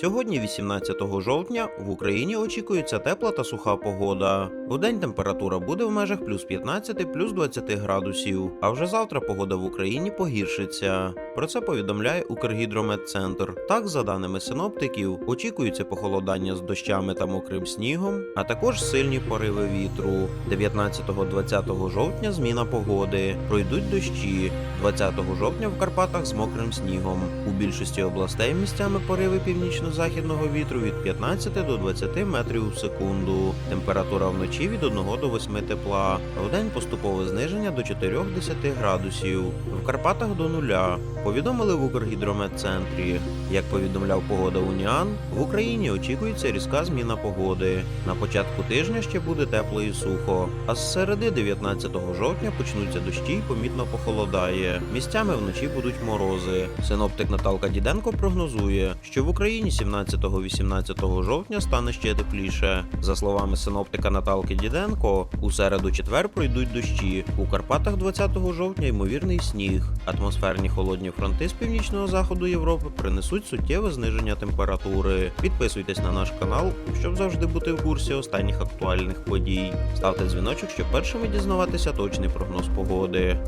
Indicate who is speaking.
Speaker 1: Сьогодні, 18 жовтня, в Україні очікується тепла та суха погода. Вдень температура буде в межах плюс 15 плюс 20 градусів. А вже завтра погода в Україні погіршиться. Про це повідомляє Укргідрометцентр. Так, за даними синоптиків, очікується похолодання з дощами та мокрим снігом, а також сильні пориви вітру. 19-20 жовтня зміна погоди. Пройдуть дощі. 20 жовтня в Карпатах з мокрим снігом. У більшості областей місцями пориви північно-західного вітру від 15 до 20 метрів у секунду. Температура вночі від 1 до 8 тепла. Вдень поступове зниження до 4-10 градусів. В Карпатах до нуля. Повідомили в Укргідрометцентрі. Як повідомляв погода Уніан, в Україні очікується різка зміна погоди. На початку тижня ще буде тепло і сухо, а з середи 19 жовтня почнуться дощі і помітно похолодає. Місцями вночі будуть морози. Синоптик Наталка Діденко прогнозує, що в Україні 17-18 жовтня стане ще тепліше. За словами синоптика Наталки Діденко, у середу четвер пройдуть дощі. У Карпатах 20 жовтня ймовірний сніг. Атмосферні холодні фронти з північного заходу Європи принесуть суттєве зниження температури. Підписуйтесь на наш канал, щоб завжди бути в курсі останніх актуальних подій. Ставте дзвіночок, щоб першими дізнаватися точний прогноз погоди.